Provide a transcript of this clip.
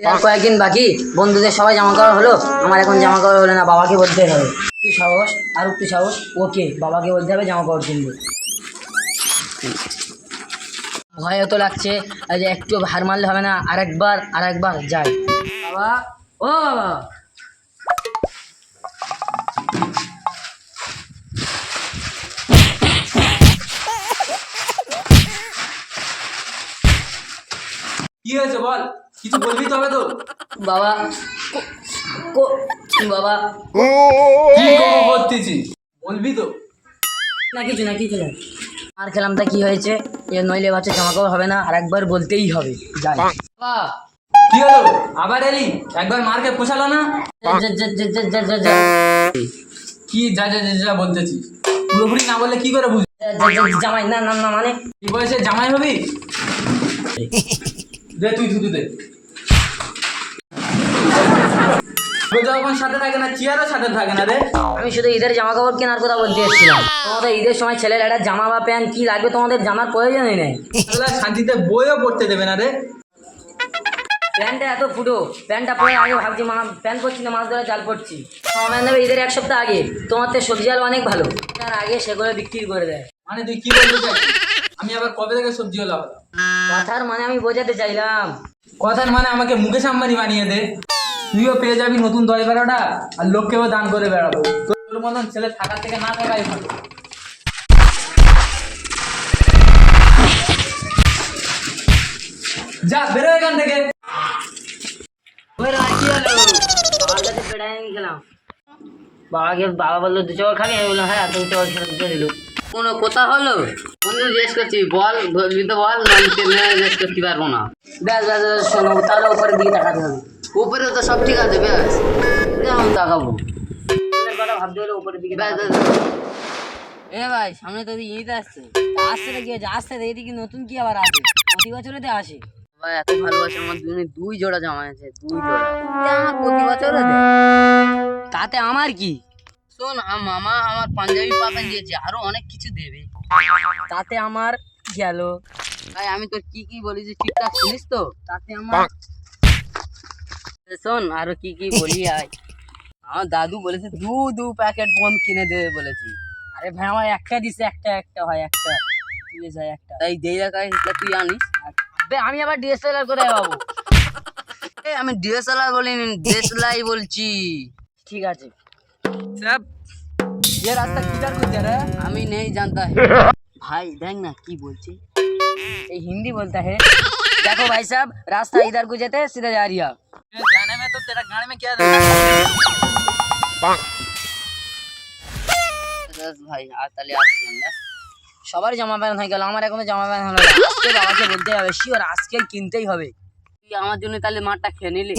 আর কয়েকদিন বাকি। বন্ধুদের সবাই জামা কাপড় হলো। আমার এখন জামা কাপড় হলো না, বাবাকে বলতে হবে। তুই সাহস, আর একটু সাহস, ওকে, বাবাকে বলতে হবে জামা কাপড় কিনবে। ভয় তো লাগছে আর যে একটু হার মারলে হবে না, আরেকবার আরেকবার যাই। বাবা, ও বাবা। কি হয়েছে বল? কিছু বলবি তবে তো। বাবা কো- কো- বাবা। কি করতেছিস? বলবি তো। না কিছু না কিছু না। আর খেলামটা কি হয়েছে? এ নইলে বাচ্চা জামা কাপড় হবে না আর একবার বলতেই হবে। যাই। বাবা কি হলো? আবার এলি? একবার মারকে পোষালো না? কি যা যা যা যা বলতেছিস পুরোপুরি না বললে কি করে যা- জামাই না না না মানে? এই বয়সে জামাই হবি? দে তুই থুতু দে। যখন সাথে থাকে না চেয়ারও সাথে থাকে না রে। আমি শুধু ঈদের জামা কাপড় কেনার কথা বলতে এসেছিলাম। তোমাদের ঈদের সময় ছেলের একটা জামা বা প্যান্ট কি লাগবে তোমাদের প্রয়োজনই নেই। শান্তিতে বইও পড়তে দেবে না রে। প্যান্টটা এত ফুটো প্যান্টটা পরে আগে ভাবছি মা প্যান্ট পরছি না মাছ ধরে জাল পড়ছি আমার দেবে ঈদের এক সপ্তাহ আগে। তোমার তো সবজি আলু অনেক ভালো। তার আগে সেগুলো বিক্রি করে দেয়। মানে তুই কি বলতে চাইছিস? আমি আবার কবে থেকে সবজি হলো হলাম কথার মানে আমি বোঝাতে চাইলাম। কথার মানে আমাকে মুকেশ আম্বানি বানিয়ে দে। তুইও পেয়ে যাবি নতুন দশ বারোটা আর লোককেও দান করে বেড়াবো। তোর মতন ছেলে থাকার থেকে না থাকাই ভালো। যা বেরো এখান থেকে। বাবাকে বাবা বলল দু চোখ খাবি? আমি বললাম হ্যাঁ তুমি চোখ খেলে দিল। কোনো কথা হলো? জিজ্ঞেস করছি বল বলবি তো বল আমি জিজ্ঞেস করতে পারব না। ব্যাস ব্যাস শোনো তাহলে উপরের দিকে তাকাতে হবে। উপরে তো সব ঠিক আছে ব্যাস। যেমন তাকাবো। ভাবতে হলে উপরের দিকে ব্যাস। এ ভাই সামনে তো ঈদ আসছে। আসতে তো কি হয়েছে আসতে তো এদিকে নতুন কি আবার আসে? প্রতি বছরেতে আসে। ভাই এত ভালোবাসে আমার দুজনে দুই জোড়া জামা আছে দুই জোড়া। প্রতি বছরে তাতে আমার কি? শোন মামা আমার পাঞ্জাবি পাবেন দিয়েছে আরও অনেক কিছু দেবে। তাতে আমার গেল? ভাই আমি তোর কি কি বলি যে ঠিকঠাক শুনিস তো? তাতে আমার শোন আরও কি কি বলি আয়। আমার দাদু বলেছে দু দু প্যাকেট বোম কিনে দেবে বলেছি। আরে ভাই আমার একটা দিছে একটা একটা হয় একটা। দিয়ে যায় একটা। তাই যেই সেটা তুই আনিস। বে, আমি আবার ডিএসএলআর করে পাবো এ, আমি ডিএসএলআর বলিনি ডিএসএলআই বলছি। ঠিক আছে। স্যাপ ये रास्ता किधर को जा रहा है আমি নেই জানতা হে ভাই দেখ না কি বলছি ये हिंदी बोलता है देखो भाई साहब रास्ता इधर को जाते है सीधा जा रही है ये जाने में तो तेरा गाने में क्या रहता ব্যাস ভাই আর তাহলে আসছি আমরা সবার জামা প্যান্ট হয়ে গেল আমার এখনো জামা প্যান্ট হলো না আজকে বাবাকে বলতে হবে শিওর আজকে কিনতেই হবে তুই আমার জন্য তাহলে মাঠটা খেয়ে নিলি